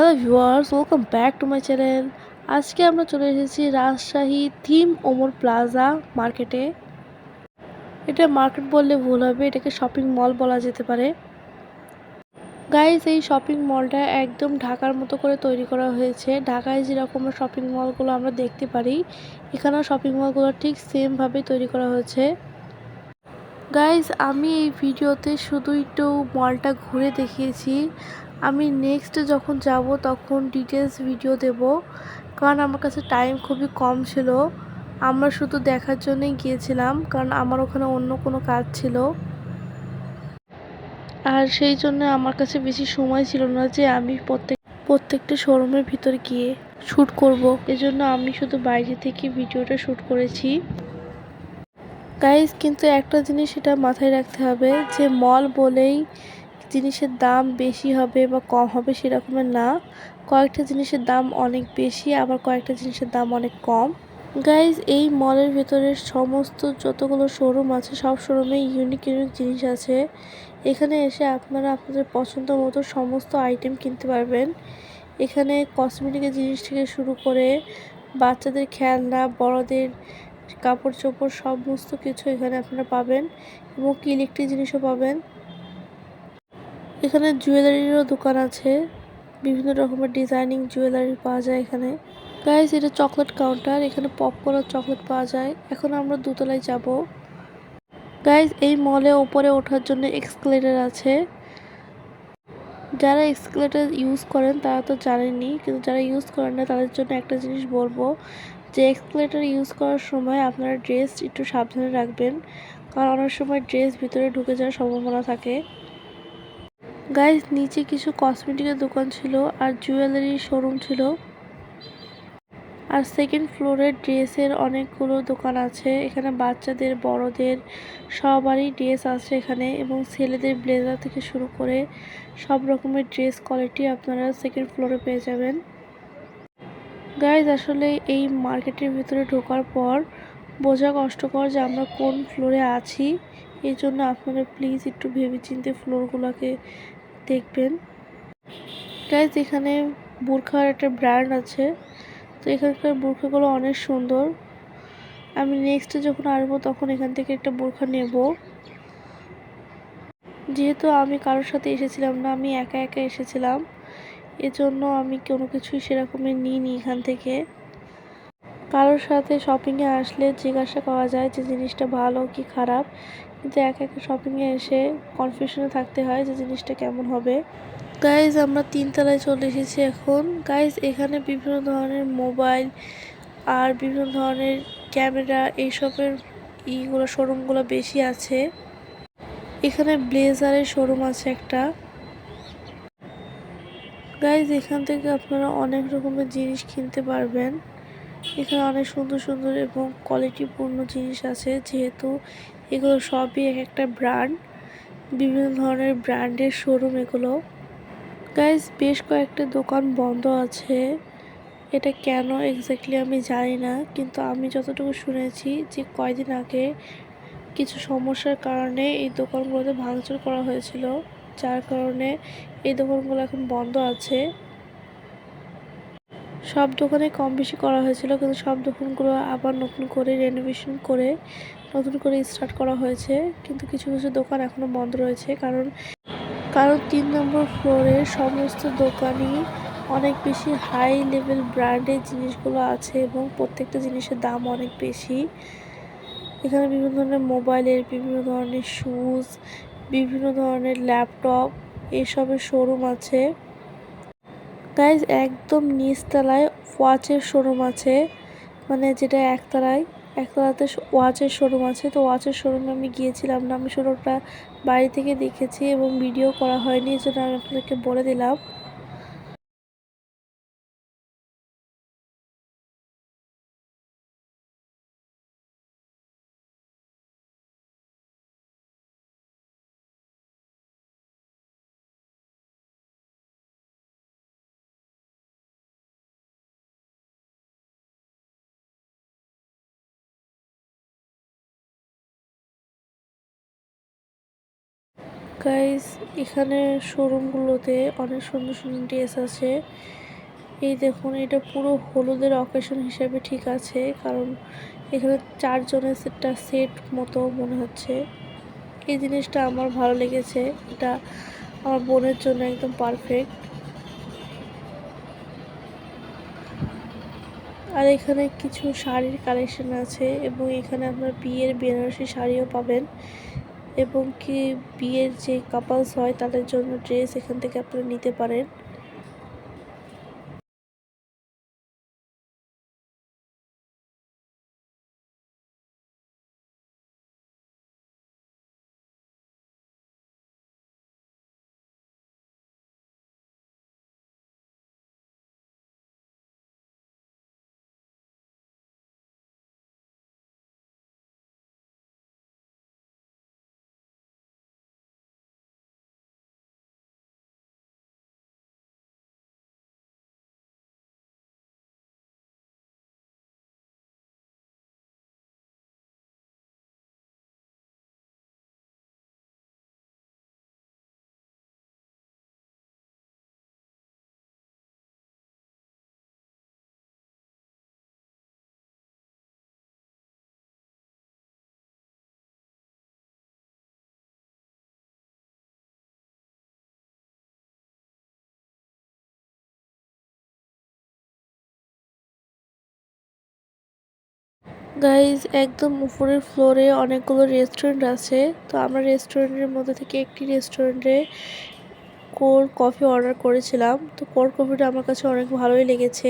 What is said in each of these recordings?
Hello viewers welcome back to my channel আজকে আমরা চলে এসেছি রাজশাহী থিম ওমর প্লাজা মার্কেটে। এটা মার্কেট বললে ভুল হবে, এটাকে শপিং মল বলা যেতে পারে। গাইজ এই শপিং মলটা একদম ঢাকার মতো করে তৈরি করা হয়েছে। ঢাকায় যেরকম শপিং মলগুলো আমরা দেখতে পারি, এখানেও শপিং মলগুলো ঠিক সেমভাবে তৈরি করা হয়েছে। গাইজ আমি এই ভিডিওতে শুধু একটু মলটা ঘুরে দেখিয়েছি। আমি নেক্সট যখন যাব তখন ডিটেলস ভিডিও দেব। কারণ আমার কাছে টাইম খুবই কম ছিল। আমরা শুধু দেখার জন্যই গিয়েছিলাম, কারণ আমার ওখানে অন্য কোনো কাজ ছিল। আর সেই জন্য আমার কাছে বেশি সময় ছিল না যে আমি প্রত্যেক, প্রত্যেকটা শোরুমের ভিতর গিয়ে শ্যুট করব। এজন্য আমি শুধু বাইরে থেকে ভিডিওটা শ্যুট করেছি। গাইজ কিন্তু একটা জিনিস সেটা মাথায় রাখতে হবে যে মল বলেই জিনিসের দাম বেশি হবে বা কম হবে সেরকমের না। কয়েকটা জিনিসের দাম অনেক বেশি, আবার কয়েকটা জিনিসের দাম অনেক কম। গাইজ এই মলের ভেতরের সমস্ত যতগুলো শোরুম আছে, সব শোরুমে ইউনিক ইউনিক জিনিস আছে। এখানে এসে আপনারা আপনাদের পছন্দ মতো সমস্ত আইটেম কিনতে পারবেন। এখানে কসমেটিকের জিনিস থেকে শুরু করে বাচ্চাদের খেলনা, বড়দের কাপড় চোপড় সমস্ত কিছু এখানে আপনারা পাবেন এবং কি ইলেকট্রিক জিনিসও পাবেন। এখানে জুয়েলারিরও দোকান আছে। বিভিন্ন রকমের ডিজাইনিং জুয়েলারি পাওয়া যায় এখানে। গাইজ এটা চকলেট কাউন্টার এখানে পপকর্ন আর চকলেট পাওয়া যায়। এখন আমরা দুতলায় যাব। গাইজ এই মলে ওপরে ওঠার জন্য এক্সকেলেটার আছে। যারা এক্সকেলেটার ইউজ করেন, তারা তো জানেনই, কিন্তু যারা ইউজ করেন না, তাদের জন্য একটা জিনিস বলব যে এক্সকেলেটার ইউজ করার সময় আপনারা ড্রেস একটু সাবধানে রাখবেন। কারণ অনেক সময় ড্রেস ভিতরে ঢুকে যাওয়ার সম্ভাবনা থাকে। গাইজ নিচে কিছু কসমেটিকের দোকান ছিল আর জুয়েলারির শোরুম ছিল। আর সেকেন্ড ফ্লোরে ড্রেসের অনেকগুলো দোকান আছে। এখানে বাচ্চাদের, বড়দের সবারই ড্রেস আছে এখানে এবং ছেলেদের ব্লেজার থেকে শুরু করে সব রকমের ড্রেস কোয়ালিটি আপনারা সেকেন্ড ফ্লোরে পেয়ে যাবেন। গাইজ আসলে এই মার্কেটের ভিতরে ঢোকার পর বোঝা কষ্টকর যে আমরা কোন ফ্লোরে আছি। এই জন্য আপনারা প্লিজ একটু ভেবেচিন্তে ফ্লোরগুলোকে দেখবেন। গাইজ এখানে বোরখার একটা ব্র্যান্ড আছে। তো এখানকার বোরখাগুলো অনেক সুন্দর। আমি নেক্সটে যখন আসব, তখন এখান থেকে একটা বোরখা নেব। যেহেতু আমি কারোর সাথে এসেছিলাম না, আমি একা একা এসেছিলাম। এজন্য আমি কোনো কিছুই সেরকমের নিইনি এখান থেকে। কারোর সাথে শপিংয়ে আসলে জিজ্ঞাসা করা যায় যে জিনিসটা ভালো কি খারাপ। কিন্তু একা একা শপিংয়ে এসে কনফিউশনে থাকতে হয় যে জিনিসটা কেমন হবে। গাইজ আমরা তিনতলায় চলে এসেছি এখন। গাইজ এখানে বিভিন্ন ধরনের মোবাইল আর বিভিন্ন ধরনের ক্যামেরা এইসবের ইগুলো শোরুমগুলো বেশি আছে। এখানে ব্লেজারের শোরুম আছে একটা। গাইজ এখান থেকে আপনারা অনেক রকমের জিনিস কিনতে পারবেন। এখানে অনেক সুন্দর সুন্দর এবং কোয়ালিটিপূর্ণ জিনিস আছে। যেহেতু এগুলো সবই এক একটা ব্র্যান্ড বিভিন্ন ধরনের ব্র্যান্ডের শোরুম এগুলো। গাইজ বেশ কয়েকটা দোকান বন্ধ আছে। এটা কেন এক্স্যাক্টলি আমি জানি না, কিন্তু আমি যতটুকু শুনেছি যে কয়দিন আগে কিছু সমস্যার কারণে এই দোকানগুলোতে ভাঙচুর করা হয়েছিল। যার কারণে এই দোকানগুলো এখন বন্ধ আছে। সব দোকানে কম বেশি করা হয়েছিল, কিন্তু সব দোকানগুলো আবার নতুন করে রেনোভেশন করে, নতুন করে স্টার্ট করা হয়েছে। কিন্তু কিছু কিছু দোকান এখনও বন্ধ রয়েছে, কারণ কারণ তিন নম্বর ফ্লোরে সমস্ত দোকানই অনেক বেশি হাই লেভেল ব্র্যান্ডের জিনিসগুলো আছে এবং প্রত্যেকটা জিনিসের দাম অনেক বেশি। এখানে বিভিন্ন ধরনের মোবাইলের বিভিন্ন ধরনের শ্যুজ বিভিন্ন ধরনের ল্যাপটপ এসবের শোরুম আছে। গাইজ একদম নিচতলায় ওয়াচের শোরুম আছে। মানে যেটা একতলায়, একতলাতে ওয়াচের শোরুম আছে। তো ওয়াচের শোরুমে আমি গিয়েছিলাম না। আমি শোরুমটা বাড়ি থেকে দেখেছি এবং ভিডিও করা হয়নি, এই জন্য আমি আপনাদেরকে বলে দিলাম। গাইস এখানে শোরুমগুলোতে অনেক সুন্দর সুন্দর ড্রেস আছে। এই দেখুন, এটা পুরো হলুদের অকেশন হিসেবে ঠিক আছে, কারণ এখানে চারজনের সেটটা সেট মতো মনে হচ্ছে। এই জিনিসটা আমার ভালো লেগেছে, এটা আমার বোনের জন্য একদম পারফেক্ট আর এখানে কিছু শাড়ির কালেকশন আছে, এবং এখানে আপনার বিয়ের বেনারসি শাড়িও পাবেন। এবং কি বিয়ের যে কাপলস হয় তাদের জন্য ড্রেস এখান থেকে আপনারা নিতে পারেন। গাইজ একদম উপরের ফ্লোরে অনেকগুলো রেস্টুরেন্ট আছে। তো আমরা রেস্টুরেন্টের মধ্যে থেকে একটি রেস্টুরেন্টে কোর কফি অর্ডার করেছিলাম। তো কোর কফিটা আমার কাছে অনেক ভালোই লেগেছে।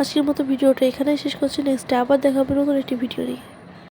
আজকের মতো ভিডিওটা এখানেই শেষ করছি। নেক্সট আবার দেখাবো নতুন একটি ভিডিও নিয়ে।